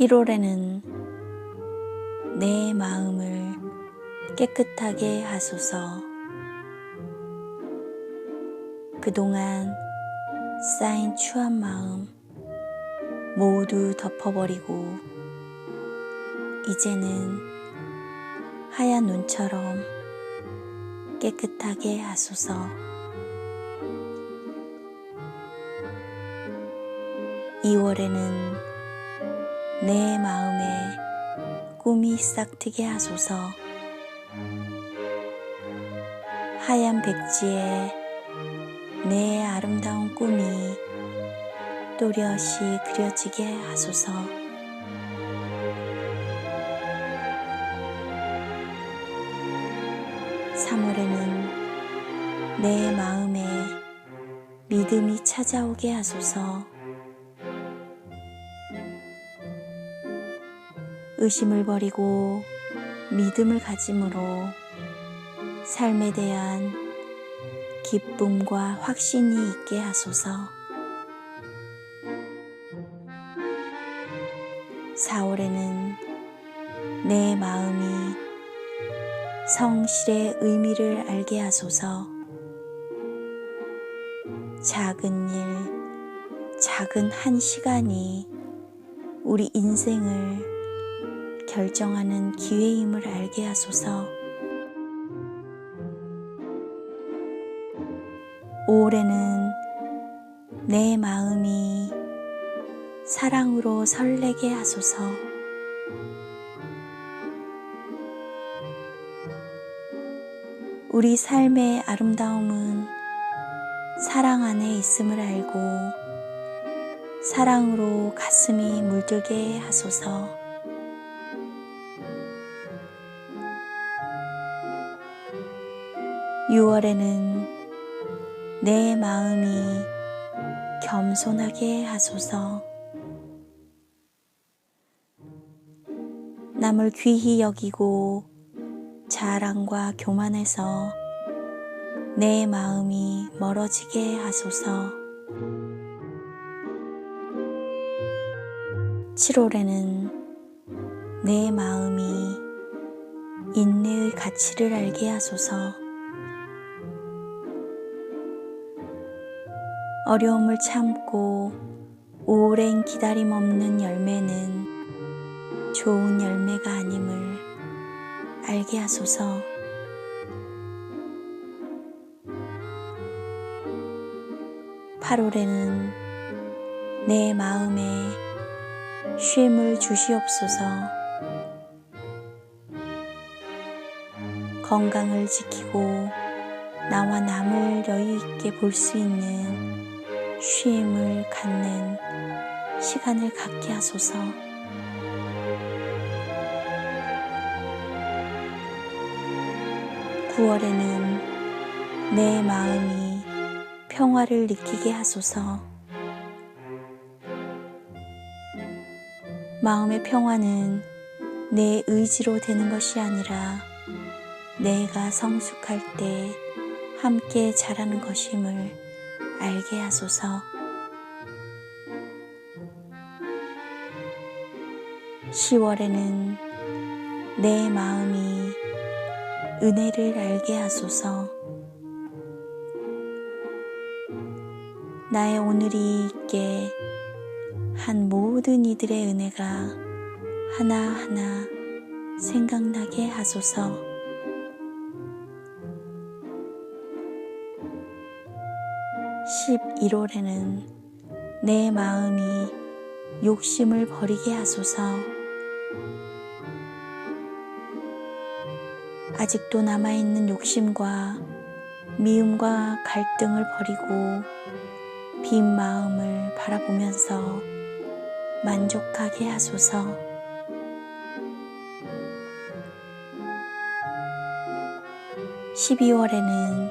1월에는 내 마음을 깨끗하게 하소서. 그동안 쌓인 추한 마음 모두 덮어버리고 이제는 하얀 눈처럼 깨끗하게 하소서. 2월에는 내 마음에 꿈이 싹트게 하소서. 하얀 백지에 내 아름다운 꿈이 또렷이 그려지게 하소서. 삼월에는 내 마음에 믿음이 찾아오게 하소서. 의심을 버리고 믿음을 가짐으로 삶에 대한 기쁨과 확신이 있게 하소서. 4월에는 내 마음이 성실의 의미를 알게 하소서. 작은 일, 작은 한 시간이 우리 인생을 결정하는 기회임을 알게 하소서. 5월에는 내 마음이 사랑으로 설레게 하소서. 우리 삶의 아름다움은 사랑 안에 있음을 알고 사랑으로 가슴이 물들게 하소서. 6월에는 내 마음이 겸손하게 하소서. 남을 귀히 여기고 자랑과 교만해서 내 마음이 멀어지게 하소서. 7월에는 내 마음이 인내의 가치를 알게 하소서. 어려움을 참고 오랜 기다림 없는 열매는 좋은 열매가 아님을 알게 하소서. (8월에는) 내 마음에 쉼을 주시옵소서. 건강을 지키고 나와 남을 여유 있게 볼 수 있는 쉼을 갖는 시간을 갖게 하소서. (9월에는) 내 마음이 평화를 느끼게 하소서. 마음의 평화는 내 의지로 되는 것이 아니라 내가 성숙할 때 함께 자라는 것임을 알게 하소서. 10월에는 내 마음이 은혜를 알게 하소서. 나의 오늘이 있게 한 모든 이들의 은혜가 하나하나 생각나게 하소서. 11월에는 내 마음이 욕심을 버리게 하소서. 아직도 남아있는 욕심과 미움과 갈등을 버리고 빈 마음을 바라보면서 만족하게 하소서. 12월에는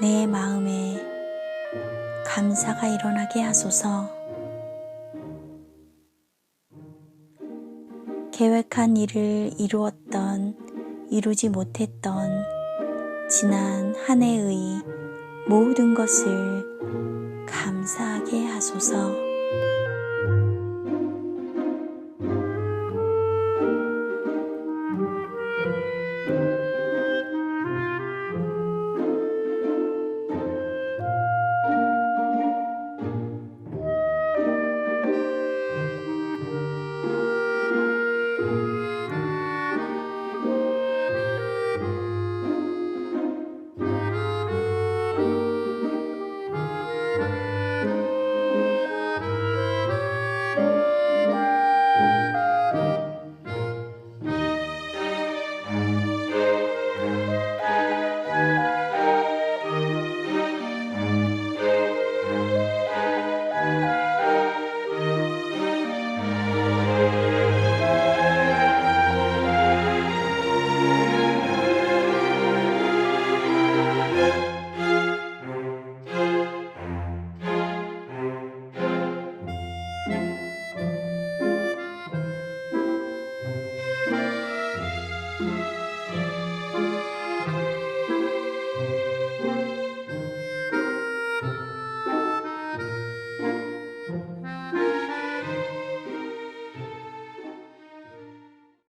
내 마음에 감사가 일어나게 하소서. 계획한 일을 이루었던, 이루지 못했던 지난 한 해의 모든 것을 감사하게 하소서.